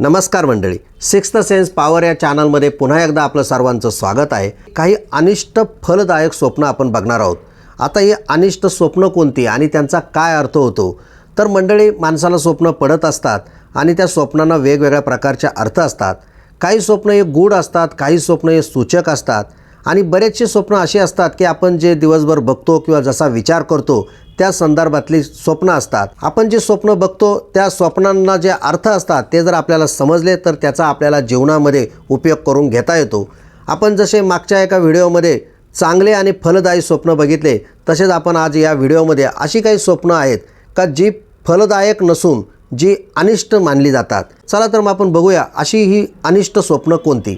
नमस्कार मंडळी sixth sense power या चॅनलमध्ये पुन्हा एकदा आपलं सर्वांचं स्वागत आहे. काही अनिष्ट फलदायक स्वप्न आपण बघणार आहोत. आता ही अनिष्ट स्वप्न कोणती आणि त्यांचा काय अर्थ होतो? तर मंडळी माणसाला स्वप्न पडत असतात आणि त्या स्वप्नांना वेगवेगळ्या प्रकारचे अर्थ असतात. काही स्वप्न हे गूढ असतात काही स्वप्न हे सूचक असतात. आणि बरेचसे स्वप्न असे असतात की आपण जे दिवसभर बघतो किंवा जसा विचार करतो त्या संदर्भातली स्वप्न असतात. आपण जे स्वप्न बघतो त्या स्वप्नांना जे अर्थ असतात ते जर आपल्याला समजले तर त्याचा आपल्याला जीवनामध्ये उपयोग करून घेता येतो. आपण जसे मागच्या एका व्हिडिओमध्ये चांगले आणि फलदायी स्वप्न बघितले तसेच आपण आज या व्हिडिओमध्ये अशी काही स्वप्न आहेत का जी फलदायक नसून जी अनिष्ट मानली जातात. चला तर मग आपण बघूया अशी ही अनिष्ट स्वप्न कोणती?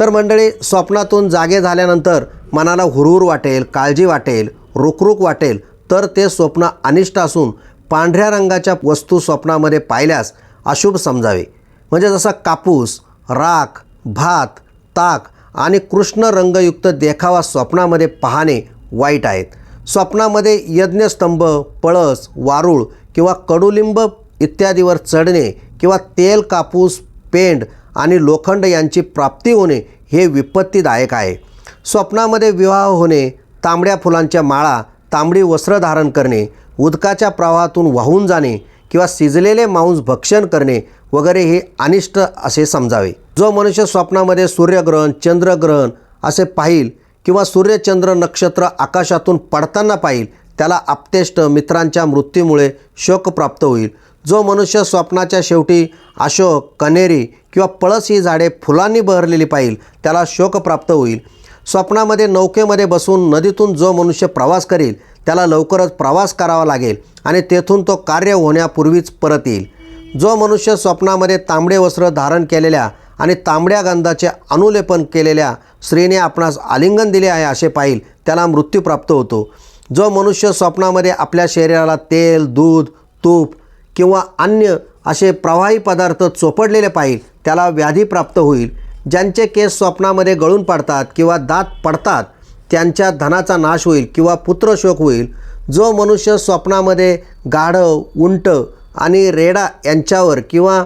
तर मंडळी स्वप्नातून जागे झाल्यानंतर मनाला हुरहुर वाटेल काळजी वाटेल रुखरुख वाटेल तर ते स्वप्न अनिष्ट असून पांढऱ्या रंगाच्या वस्तू स्वप्नामध्ये पाहिल्यास अशुभ समजावे. म्हणजे जसा कापूस राख भात ताक आणि कृष्ण रंगयुक्त देखावा स्वप्नामध्ये पाहणे वाईट आहेत. स्वप्नामध्ये यज्ञस्तंभ पळस वारूळ किंवा कडुलिंब इत्यादीवर चढणे किंवा तेल कापूस पेंड आणि लोखंड यांची प्राप्ती होणे हे विपत्तीदायक आहे. स्वप्नामध्ये विवाह होणे तांबड्या फुलांच्या माळा तांबडी वस्त्र धारण करणे उदकाच्या प्रवाहातून वाहून जाणे किंवा शिजलेले मांस भक्षण करणे वगैरे हे अनिष्ट असे समजावे. जो मनुष्य स्वप्नामध्ये सूर्यग्रहण चंद्रग्रहण असे पाहिल किंवा सूर्यचंद्र नक्षत्र आकाशातून पडताना पाहिल त्याला आपतेष्ट मित्रांच्या मृत्यूमुळे शोक प्राप्त होईल. जो मनुष्य स्वप्नाच्या शेवटी अशोक कनेरी किंवा पळस ही झाडे फुलांनी बहरलेली पाहिल त्याला शोक प्राप्त होईल. स्वप्नामध्ये नौकेमध्ये बसून नदीतून जो मनुष्य प्रवास करेल त्याला लवकरच प्रवास करावा लागेल आणि तेथून तो कार्य होण्यापूर्वीच परत येईल. जो मनुष्य स्वप्नामध्ये तांबडे वस्त्र धारण केलेल्या आणि तांबड्या गंधाचे अनुलेपन केलेल्या स्त्रीने आपणास आलिंगन दिले आहे असे पाहिल त्याला मृत्यू प्राप्त होतो. जो मनुष्य स्वप्नामध्ये आपल्या शरीराला तेल दूध तूप किंवा अन्य असे प्रवाही पदार्थ चोपडलेले पाहिल त्याला व्याधी प्राप्त होईल. ज्यांचे केस स्वप्नामध्ये गळून पडतात किंवा दात पडतात त्यांच्या धनाचा नाश होईल किंवा पुत्रशोक होईल. जो मनुष्य स्वप्नामध्ये गाढव उंट आणि रेडा यांच्यावर किंवा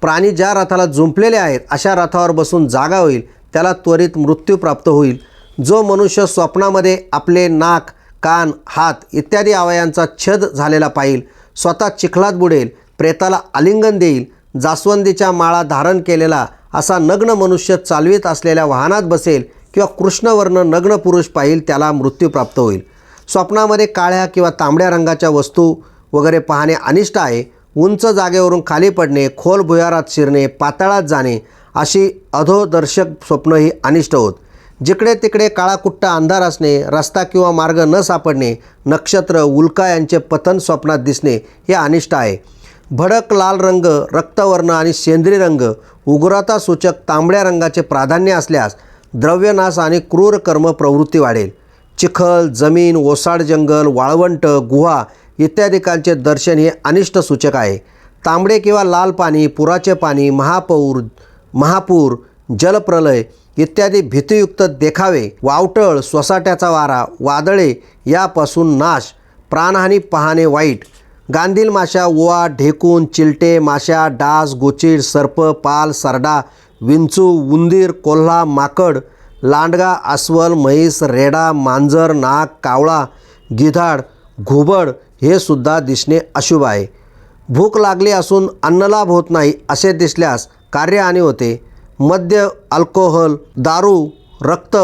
प्राणी ज्या रथाला जुंपलेले आहेत अशा रथावर बसून जागा होईल त्याला त्वरित मृत्यू प्राप्त होईल. जो मनुष्य स्वप्नामध्ये आपले नाक कान हात इत्यादी अवयांचा छद झालेला पाहिल स्वतः चिखलात बुडेल प्रेताला आलिंगन देईल जास्वंदीच्या माळा धारण केलेला असा नग्न मनुष्य चालवीत असलेल्या वाहनात बसेल किंवा कृष्णवर्ण नग्न पुरुष पाहिल त्याला मृत्यू प्राप्त होईल. स्वप्नामध्ये काळ्या किंवा तांबड्या रंगाच्या वस्तू वगैरे पाहणे अनिष्ट आहे. उंच जागेवरून खाली पडणे खोल भुयारात शिरणे पातळात जाणे अशी अधोदर्शक स्वप्न ही अनिष्ट होत. जिकडे तिकडे काळाकुट्टा अंधार असणे रस्ता किंवा मार्ग न सापडणे नक्षत्र उल्का यांचे पतन स्वप्नात दिसणे हे अनिष्ट आहे. भडक लाल रंग रक्तवर्ण आणि सेंद्रिय रंग उग्रता सूचक तांबड्या रंगाचे प्राधान्य असल्यास द्रव्यनाश आणि क्रूर कर्म प्रवृत्ती वाढेल. चिखल जमीन ओसाड जंगल वाळवंट गुहा इत्यादिकांचे दर्शन हे अनिष्ट सूचक आहे. तांबडे किंवा लाल पाणी पुराचे पाणी महापौर महापूर जलप्रलय इत्यादी भीतीयुक्त देखावे वावटळ सोसाट्याचा वारा वादळे यापासून नाश प्राणहानी पाहणे वाईट गांधील माशा ओवा ढेकून चिलटे माशा डास गोचीड सर्प पाल सरडा विंचू उंदीर कोल्हा माकड लांडगा अस्वल म्हैस रेडा मांजर नाग कावळा गिधाड घुबड हे सुद्धा दिसणे अशुभ आहे. भूक लागली असून अन्नलाभ होत नाही असे दिसल्यास कार्यहानी होते. मद्य अल्कोहोल दारू रक्त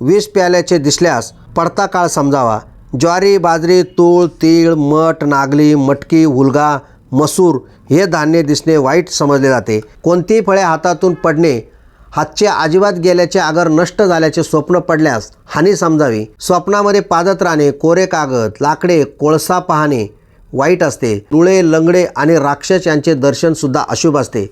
विष प्याल्याचे दिसल्यास पडता काळ समजावा. ज्वारी बाजरी तूळ तीळ मठ नागली मटकी हुलगा मसूर हे धान्य दिसणे वाईट समजले जाते. कोणतीही फळे हातातून पडणे हातचे अजिबात गेल्याचे अगर नष्ट झाल्याचे स्वप्न पडल्यास हानी समजावी. स्वप्नामध्ये पादत राहणे कोरे कागद लाकडे कोळसा पाहणे वाईट असते. तुळे लंगडे आणि राक्षस यांचे दर्शनसुद्धा अशुभ असते.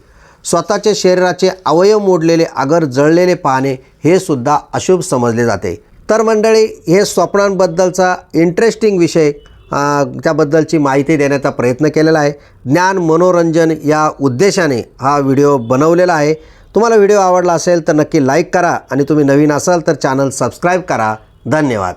स्वतःचे शरीराचे अवयव मोडलेले अगर जळलेले पाहणे हे सुद्धा अशुभ समजले जाते. तर मंडळी हे स्वप्नांबद्दलचा इंटरेस्टिंग विषय त्याबद्दलची माहिती देण्याचा प्रयत्न केलेला आहे. ज्ञान मनोरंजन या उद्देशाने हा व्हिडिओ बनवलेला आहे. तुम्हाला व्हिडिओ आवडला असेल तर नक्की लाईक करा आणि तुम्ही नवीन असाल तर चॅनल सबस्क्राईब करा. धन्यवाद.